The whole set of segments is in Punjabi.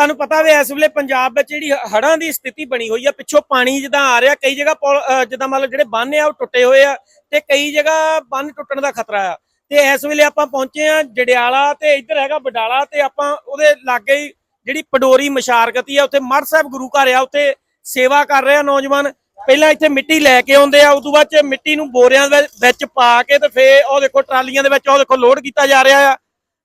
ਤੁਹਾਨੂੰ ਪਤਾ ਵੀ, ਇਸ ਵੇਲੇ ਪੰਜਾਬ ਵਿੱਚ ਜਿਹੜੀ ਹੜ੍ਹਾਂ ਦੀ ਸਥਿਤੀ ਬਣੀ ਹੋਈ ਆ, ਪਿੱਛੋਂ ਪਾਣੀ ਜਿੱਦਾਂ ਆ ਰਿਹਾ, ਕਈ ਜਗ੍ਹਾ ਪੁਲ, ਅਹ, ਜਿੱਦਾਂ ਮਤਲਬ ਜਿਹੜੇ ਬੰਨ ਆ, ਉਹ ਟੁੱਟੇ ਹੋਏ ਆ ਤੇ ਕਈ ਜਗ੍ਹਾ ਬੰਨ ਟੁੱਟਣ ਦਾ ਖਤਰਾ ਆ। ਤੇ ਇਸ ਵੇਲੇ ਆਪਾਂ ਪਹੁੰਚੇ ਆ ਜੜਿਆਲਾ ਤੇ ਇੱਧਰ ਹੈਗਾ ਬਡਾਲਾ ਤੇ ਆਪਾਂ ਉਹਦੇ ਲਾਗੇ ਹੀ ਜਿਹੜੀ ਪਡੋਰੀ ਮਸ਼ਾਰਗਤੀ ਆ, ਉੱਥੇ ਮੜ ਸਾਹਿਬ ਗੁਰੂ ਘਰ ਆ, ਉੱਥੇ ਸੇਵਾ ਕਰ ਰਹੇ ਆ ਨੌਜਵਾਨ। ਪਹਿਲਾਂ ਇੱਥੇ ਮਿੱਟੀ ਲੈ ਕੇ ਆਉਂਦੇ ਆ, ਉਦੋਂ ਬਾਅਦ ਚ ਮਿੱਟੀ ਨੂੰ ਬੋਰਿਆਂ ਦੇ ਵਿੱਚ ਪਾ ਕੇ ਤੇ ਫੇਰ ਉਹ ਦੇਖੋ ਟਰਾਲੀਆਂ ਦੇ ਵਿੱਚ ਉਹ ਦੇਖੋ ਲੋਡ ਕੀਤਾ ਜਾ ਰਿਹਾ ਆ।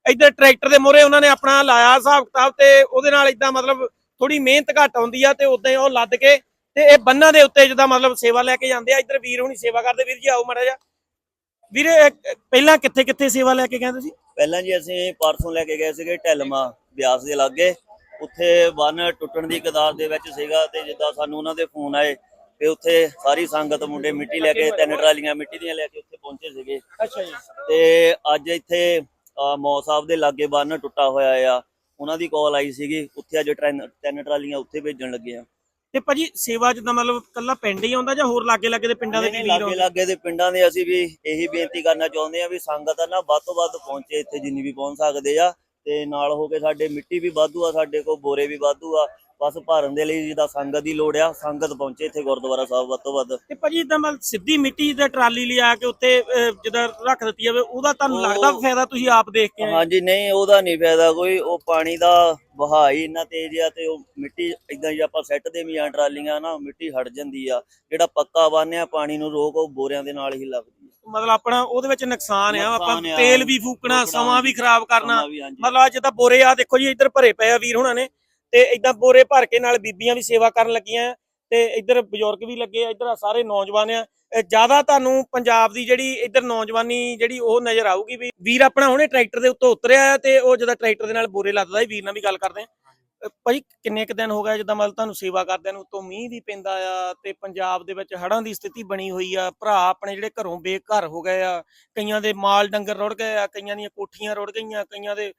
ਇੱਧਰ ਟਰੈਕਟਰ ਦੇ ਮੋਰੇ ਉਹਨਾਂ ਨੇ ਆਪਣਾ ਲਾਇਆ ਹਿਸਾਬ ਕਿਤਾਬ ਤੇ ਉਹਦੇ ਨਾਲ ਇਦਾਂ ਮਤਲਬ ਥੋੜੀ ਮਿਹਨਤ ਘੱਟ ਆਉਂਦੀ ਆ ਤੇ ਉਦਾਂ ਹੀ ਉਹ ਲੱਦ ਕੇ ਤੇ ਇਹ ਬੰਨਾਂ ਦੇ ਉੱਤੇ ਜਿੱਦਾਂ ਮਤਲਬ ਸੇਵਾ ਲੈ ਕੇ ਜਾਂਦੇ ਆ। ਇੱਧਰ ਵੀਰ ਹੁਣੀ ਸੇਵਾ ਕਰਦੇ। ਵੀਰ ਜੀ ਆਓ ਮਾੜਾ ਜਿਹਾ। ਵੀਰੇ ਇਹ ਪਹਿਲਾਂ ਕਿੱਥੇ ਕਿੱਥੇ ਸੇਵਾ ਲੈ ਕੇ ਗਏ ਤੁਸੀਂ? ਪਹਿਲਾਂ ਜੀ ਅਸੀਂ ਪਰਸੋਂ ਲੈ ਕੇ ਗਏ ਸੀਗੇ ਢਿਲਮਾ ਬਿਆਸ ਦੇ ਲਾਗੇ। ਉੱਥੇ ਬੰਨ ਟੁੱਟਣ ਦੀ ਕਦਾਰ ਦੇ ਵਿੱਚ ਸੀਗਾ ਤੇ ਜਿੱਦਾਂ ਸਾਨੂੰ ਉਹਨਾਂ ਦੇ ਫੋਨ ਆਏ ਤੇ ਉੱਥੇ ਸਾਰੀ ਸੰਗਤ ਮੁੰਡੇ ਮਿੱਟੀ ਲੈ ਕੇ ਤਿੰਨ ਟਰਾਲੀਆਂ ਮਿੱਟੀ ਦੀਆਂ ਲੈ ਕੇ ਉੱਥੇ ਪਹੁੰਚੇ ਸੀਗੇ। ਅੱਛਾ ਜੀ। ਤੇ ਅੱਜ ਇੱਥੇ ਮੌ ਸਾਹਿਬ ਦੇ ਲਾਗੇ ਬੰਨ ਟੁੱਟਾ ਹੋਇਆ ਆ। ਉਹਨਾਂ ਦੀ ਕਾਲ ਆਈ ਸੀਗੀ। ਉੱਥੇ ਅੱਜ ਟ੍ਰੈਨ- ਤਿੰਨ ਟਰਾਲੀਆਂ ਉੱਥੇ ਭੇਜਣ ਲੱਗੇ ਆ ਤੇ ਭਾਜੀ ਸੇਵਾ ਜਿੱਦਾਂ ਮਤਲਬ ਕੱਲਾ ਪਿੰਡ ਹੀ ਆਉਂਦਾ ਜਾਂ ਹੋਰ ਲਾਗੇ ਲਾਗੇ ਦੇ ਪਿੰਡਾਂ ਦੇ ਵੀ ਵੀਰ ਲਾਗੇ ਆਉਂਦੇ? ਲਾਗੇ ਦੇ ਪਿੰਡਾਂ ਦੇ ਅਸੀਂ ਵੀ ਇਹੀ ਬੇਨਤੀ ਕਰਨਾ ਚਾਹੁੰਦੇ ਆ ਵੀ ਸੰਗਤ ਆ ਨਾ ਵੱਧ ਤੋਂ ਵੱਧ ਪਹੁੰਚੇ ਇੱਥੇ ਜਿੰਨੀ ਵੀ ਪਹੁੰਚ ਸਕਦੇ ਆ। ਤੇ ਨਾਲ ਹੋ ਕੇ ਸਾਡੇ ਮਿੱਟੀ ਵੀ ਵਾਧੂ ਆ ਸਾਡੇ ਕੋਲ ਬੋਰੇ ਵੀ ਵਾਧੂ ਆ। ਬਸ ਭਰਨ ਦੇ ਲਈ ਜਿਹਦਾ ਸੰਗਤ ਦੀ ਲੋੜ ਆ ਸੰਗਤ ਪਹੁੰਚੇ ਇੱਥੇ ਗੁਰਦੁਆਰਾ ਸਾਹਿਬ ਵੱਧ ਤੋਂ ਵੱਧ ਤੇ ਭਾਜੀ ਇਦਾਂ ਮਤਲਬ ਸਿੱਧੀ ਮਿੱਟੀ ਦੇ ਟਰਾਲੀ ਲਿਆ ਕੇ ਉੱਤੇ ਅਹ, ਜਿੱਦਾਂ ਰੱਖ ਦਿੱਤੀ ਜਾਵੇ ਉਹਦਾ ਤੁਹਾਨੂੰ ਲੱਗਦਾ ਫਾਇਦਾ ਤੁਸੀਂ ਆਪ ਦੇਖ ਕੇ ਹਾਂਜੀ ਨਹੀਂ ਉਹਦਾ ਨਹੀਂ ਫਾਇਦਾ ਕੋਈ ਉਹ ਪਾਣੀ ਦਾ ਵਹਾਅ ਹੀ ਇੰਨਾ ਤੇਜ਼ ਆ ਤੇ ਉਹ ਮਿੱਟੀ ਇਦਾਂ ਹੀ ਆਪਾਂ ਸੈੱਟ ਦੇ ਵੀ ਆ ਟਰਾਲੀਆਂ ਨਾ ਮਿੱਟੀ ਹਟ ਜਾਂਦੀ ਆ ਜਿਹੜਾ ਪੱਕਾ ਬੰਨਿਆ ਪਾਣੀ ਨੂੰ ਰੋਕ ਉਹ ਬੋਰਿਆਂ ਦੇ ਨਾਲ ਹੀ ਲੱਗਦੀ ਆ ਮਤਲਬ ਆਪਣਾ ਉਹਦੇ ਵਿੱਚ ਨੁਕਸਾਨ ਆ ਆਪਾਂ। ਤੇਲ ਵੀ ਫੂਕਣਾ ਸਮਾਂ ਵੀ ਖਰਾਬ ਕਰਨਾ। ਮਤਲਬ ਅੱਜ ਤਾਂ ਬੋਰੇ ਆ ਦੇਖੋ ਜੀ ਇੱਧਰ ਭਰੇ ਪਏ ਆ ਵੀਰ ਹੁਣਾਂ ਨੇ ਤੇ ਇਦਾਂ ਬੋਰੇ ਭਰ ਕੇ ਨਾਲ ਬੀਬੀਆਂ ਵੀ ਸੇਵਾ ਕਰਨ ਲੱਗੀਆਂ ਤੇ ਇੱਧਰ ਬਜ਼ੁਰਗ ਵੀ ਲੱਗੇ ਆ, ਇੱਧਰ ਸਾਰੇ ਨੌਜਵਾਨ ਆ। ਜ਼ਿਆਦਾ ਤੁਹਾਨੂੰ ਪੰਜਾਬ ਦੀ ਜਿਹੜੀ ਇੱਧਰ ਨੌਜਵਾਨੀ ਜਿਹੜੀ ਉਹ ਨਜ਼ਰ ਆਊਗੀ ਵੀ ਵੀਰ ਆਪਣਾ ਹੁਣੇ ਟਰੈਕਟਰ ਦੇ ਉੱਤੋਂ ਉਤਰਿਆ ਆ ਤੇ ਉਹ ਜਦੋਂ ਟਰੈਕਟਰ ਦੇ ਨਾਲ ਬੋਰੇ ਲੱਦਦਾ ਸੀ ਵੀਰ ਨਾਲ ਵੀ ਗੱਲ ਕਰਦੇ ਆ। ਭਾਈ ਕਿੰਨੇ ਕੁ ਦਿਨ ਹੋ ਗਏ ਜਿੱਦਾਂ ਮਤਲਬ ਤੁਹਾਨੂੰ ਸੇਵਾ ਕਰਦਿਆਂ ਨੂੰ ਉੱਤੋਂ ਮੀਂਹ ਵੀ ਪੈਂਦਾ ਆ ਤੇ ਪੰਜਾਬ ਦੇ ਵਿੱਚ ਹੜ੍ਹਾਂ ਦੀ ਸਥਿਤੀ ਬਣੀ ਹੋਈ ਆ ਭਰਾ ਆਪਣੇ ਜਿਹੜੇ ਘਰੋਂ ਬੇਘਰ ਹੋ ਗਏ ਆ ਕਈਆਂ ਦੇ ਮਾਲ ਡੰਗਰ ਰੁੜ ਗਏ ਆ ਕਈਆਂ ਦੀਆਂ ਕੋਠੀਆਂ ਰੁੜ ਗਈਆਂ ਕਈਆਂ ਦੇ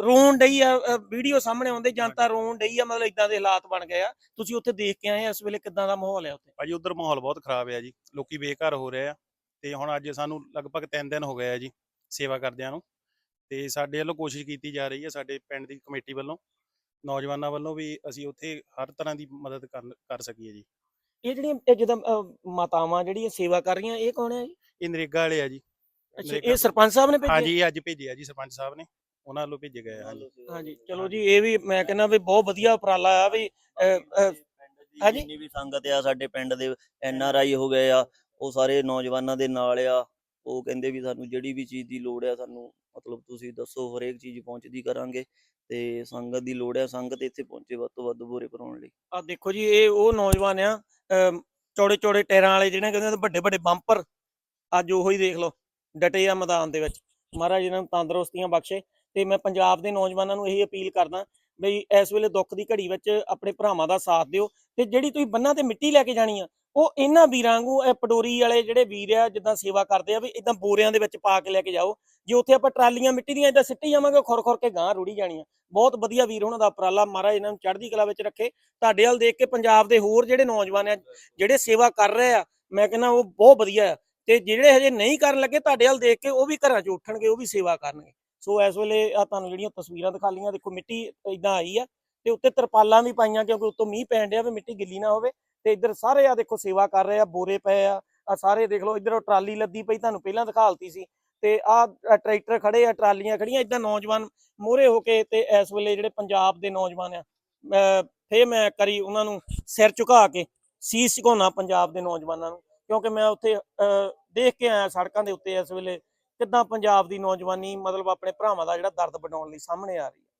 ਰੋਣ ਡਈ ਆ ਵੀਡੀਓ ਸਾਹਮਣੇ ਆਉਂਦੇ ਜਨਤਾ ਰੋਣ ਡਈ ਆ ਮਤਲਬ ਇਦਾਂ ਦੇ ਹਾਲਾਤ ਬਣ ਗਏ ਆ। ਤੁਸੀਂ ਉੱਥੇ ਦੇਖ ਕੇ ਆਏ ਆ ਇਸ ਵੇਲੇ ਕਿਦਾਂ ਦਾ ਮਾਹੌਲ ਹੈ ਉੱਥੇ? ਭਾਜੀ ਉਧਰ ਮਾਹੌਲ ਬਹੁਤ ਖਰਾਬ ਹੈ ਜੀ ਲੋਕੀ ਬੇਘਰ ਹੋ ਰਹੇ ਆ ਤੇ ਹੁਣ ਅੱਜ ਸਾਨੂੰ ਲਗਭਗ 3 ਦਿਨ ਹੋ ਗਏ ਆ ਜੀ ਸੇਵਾ ਕਰਦਿਆਂ ਨੂੰ ਤੇ ਸਾਡੇ ਵੱਲੋਂ ਕੋਸ਼ਿਸ਼ ਕੀਤੀ ਜਾ ਰਹੀ ਹੈ ਸਾਡੇ ਪਿੰਡ ਦੀ ਕਮੇਟੀ ਵੱਲੋਂ ਨੌਜਵਾਨਾਂ ਵੱਲੋਂ ਵੀ ਅਸੀਂ ਉੱਥੇ ਹਰ ਤਰ੍ਹਾਂ ਦੀ ਮਦਦ ਕਰ ਕਰ ਸਕੀਏ ਜੀ। ਇਹ ਜਿਹੜੀਆਂ ਇਹ ਜਿੱਦਾਂ ਮਾਤਾਵਾਂ ਜਿਹੜੀਆਂ ਸੇਵਾ ਕਰ ਰਹੀਆਂ ਇਹ ਕੌਣ ਹੈ ਜੀ? ਇਹ ਨਰੇਗਾ ਵਾਲੇ ਆ ਜੀ। ਅੱਛਾ ਨਰੇਗਾ ਇਹ ਸਰਪੰਚ ਸਾਹਿਬ ਨੇ ਭੇਜੇ? ਹਾਂਜੀ ਅੱਜ ਭੇਜੇ ਆ ਜੀ ਸਰਪੰਚ ਸਾਹਿਬ ਨੇ। ਉਹਨਾਂ ਵੱਲੋਂ ਭੇਜੇ ਗਏ ਆ ਹਾਂਜੀ। ਹਾਂਜੀ ਚਲੋ ਜੀ ਇਹ ਵੀ ਮੈਂ ਕਹਿੰਦਾ ਵੀ ਬਹੁਤ ਵਧੀਆ ਉਪਰਾਲਾ ਆ ਵੀ ਅਹ, ਅਹ, ਹਾਂਜੀ। ਜਿੰਨੀ ਵੀ ਸੰਗਤ ਆ ਸਾਡੇ ਪਿੰਡ ਦੇ ਐਨ ਆਰ ਆਈ ਹੋ ਗਏ ਆ ਉਹ ਸਾਰੇ ਨੌਜਵਾਨਾਂ ਦੇ ਨਾਲ ਆ। ਉਹ ਕਹਿੰਦੇ ਵੀ ਸਾਨੂੰ ਜਿਹੜੀ ਵੀ ਚੀਜ਼ ਦੀ ਲੋੜ ਆ ਸਾਨੂੰ ਮਤਲਬ ਤੁਸੀਂ ਦੱਸੋ ਹਰੇਕ ਚੀਜ਼ ਪਹੁੰਚਦੀ ਕਰਾਂਗੇ ਤੇ ਸੰਗਤ ਦੀ ਲੋੜ ਹੈ, ਸੰਗਤ ਇੱਥੇ ਪਹੁੰਚੇ ਵੱਧ ਤੋਂ ਵੱਧ ਬੋਰੇ ਭਰਾਉਣ ਲਈ। ਆ ਦੇਖੋ ਜੀ, ਇਹ ਉਹ ਨੌਜਵਾਨ ਆ ਚੌੜੇ ਚੌੜੇ ਟਾਇਰਾਂ ਵਾਲੇ ਜਿਹੜੇ ਕਹਿੰਦੇ ਵੱਡੇ ਵੱਡੇ ਬੰਪਰ, ਅੱਜ ਉਹੋ ਹੀ ਦੇਖ ਲਓ, ਡਟੇ ਆ ਮੈਦਾਨ ਦੇ ਵਿੱਚ। ਮਹਾਰਾਜ ਇਹਨਾਂ ਨੂੰ ਤੰਦਰੁਸਤੀਆਂ ਬਖਸ਼ੇ ਤੇ ਮੈਂ ਪੰਜਾਬ ਦੇ ਨੌਜਵਾਨਾਂ ਨੂੰ ਇਹੀ ਅਪੀਲ ਕਰਦਾ ਬਈ ਇਸ ਵੇਲੇ ਦੁੱਖ ਦੀ ਘੜੀ ਵਿੱਚ ਆਪਣੇ ਭਰਾਵਾਂ ਦਾ ਸਾਥ ਦਿਓ ਤੇ ਜਿਹੜੀ ਤੁਸੀਂ ਬੰਨਾਂ ਤੇ ਮਿੱਟੀ ਲੈ ਕੇ ਜਾਣੀ ਆ, ਉਹ ਇਹਨਾਂ ਵੀਰਾਂ ਵਾਂਗੂ, ਇਹ ਪਟੋਰੀ ਵਾਲੇ ਜਿਹੜੇ ਵੀਰ ਆ, ਜਿੱਦਾਂ ਸੇਵਾ ਕਰਦੇ ਆ ਵੀ ਇਦਾਂ ਬੋਰਿਆਂ ਦੇ ਵਿੱਚ ਪਾ ਕੇ ਲੈ ਕੇ ਜਾਓ, ਜੇ ਉੱਥੇ ਆਪਾਂ ਟਰਾਲੀਆਂ ਮਿੱਟੀ ਦੀਆਂ ਇਦਾਂ ਸਿੱਟੀ ਜਾਵਾਂਗੇ, ਉਹ ਖੁਰ ਖੁਰ ਕੇ ਗਾਂ ਰੁੜੀ ਜਾਣੀਆਂ ਬਹੁਤ ਵਧੀਆ ਵੀਰ ਉਹਨਾਂ ਦਾ ਉਪਰਾਲਾ, ਮਹਾਰਾਜ ਇਹਨਾਂ ਨੂੰ ਚੜ੍ਹਦੀ ਕਲਾ ਵਿੱਚ ਰੱਖੇ। ਤੁਹਾਡੇ ਵੱਲ ਦੇਖ ਕੇ ਪੰਜਾਬ ਦੇ ਹੋਰ ਜਿਹੜੇ ਨੌਜਵਾਨ ਆ, ਜਿਹੜੇ ਸੇਵਾ ਕਰ ਰਹੇ ਆ, ਮੈਂ ਕਹਿੰਦਾ ਉਹ ਬਹੁਤ ਵਧੀਆ ਆ। ਤੇ ਜਿਹੜੇ ਹਜੇ ਨਹੀਂ ਕਰਨ ਲੱਗੇ, ਤੁਹਾਡੇ ਵੱਲ ਦੇਖ ਕੇ ਉਹ ਵੀ ਘਰਾਂ 'ਚ ਉੱਠਣਗੇ, ਉਹ ਵੀ ਸੇਵਾ ਕਰਨਗੇ। ਸੋ ਇਸ ਵੇਲੇ ਆ ਤੁਹਾਨੂੰ ਜਿਹੜੀਆਂ ਤਸਵੀਰਾਂ ਦਿਖਾ ਲਈਆਂ ਦੇਖੋ ਮਿੱਟੀ ਇਦਾਂ ਆਈ ਆ ਤੇ ਉੱਤੇ ਤਰਪਾਲਾਂ ਵੀ ਪਾਈਆਂ ਕਿਉਂਕਿ ਉੱਤੋਂ ਮੀਂਹ ਪੈਣ ਡਿਆ ਵੀ ਮਿੱਟੀ ਗਿੱਲੀ ਨਾ ਹੋਵੇ ਤੇ ਇੱਧਰ ਸਾਰੇ ਆ ਦੇਖੋ ਸੇਵਾ ਕਰ ਰਹੇ ਆ ਬੋਰੇ ਪਏ ਆ ਆ ਸਾਰੇ ਦੇਖ ਲਓ ਇੱਧਰ ਟਰਾਲੀ ਲੱਦੀ ਪਈ ਤੁਹਾਨੂੰ ਪਹਿਲਾਂ ਦਿਖਾਲਤੀ ਸੀ ਤੇ ਆ ਟਰੈਕਟਰ ਖੜੇ ਆ ਟਰਾਲੀਆਂ ਖੜੀਆਂ ਇਦਾਂ ਨੌਜਵਾਨ ਮੋਹਰੇ ਹੋ ਕੇ ਤੇ ਇਸ ਵੇਲੇ ਜਿਹੜੇ ਪੰਜਾਬ ਦੇ ਨੌਜਵਾਨ ਆ ਮੈਂ ਫੇਰ ਮੈਂ ਕਰੀ ਉਹਨਾਂ ਨੂੰ ਸਿਰ ਝੁਕਾ ਕੇ ਸੀਸ ਝੁਕਾਉਣਾ ਪੰਜਾਬ ਦੇ ਨੌਜਵਾਨਾਂ ਨੂੰ ਕਿਉਂਕਿ ਮੈਂ ਉੱਥੇ ਅਹ, ਦੇਖ ਕੇ ਆਇਆ ਸੜਕਾਂ ਦੇ ਉੱਤੇ ਇਸ ਵੇਲੇ ਕਿੱਦਾਂ ਪੰਜਾਬ ਦੀ ਨੌਜਵਾਨੀ ਮਤਲਬ ਆਪਣੇ ਭਰਾਵਾਂ ਦਾ ਜਿਹੜਾ ਦਰਦ ਬਣਾਉਣ ਲਈ ਸਾਹਮਣੇ ਆ ਰਹੀ ਹੈ?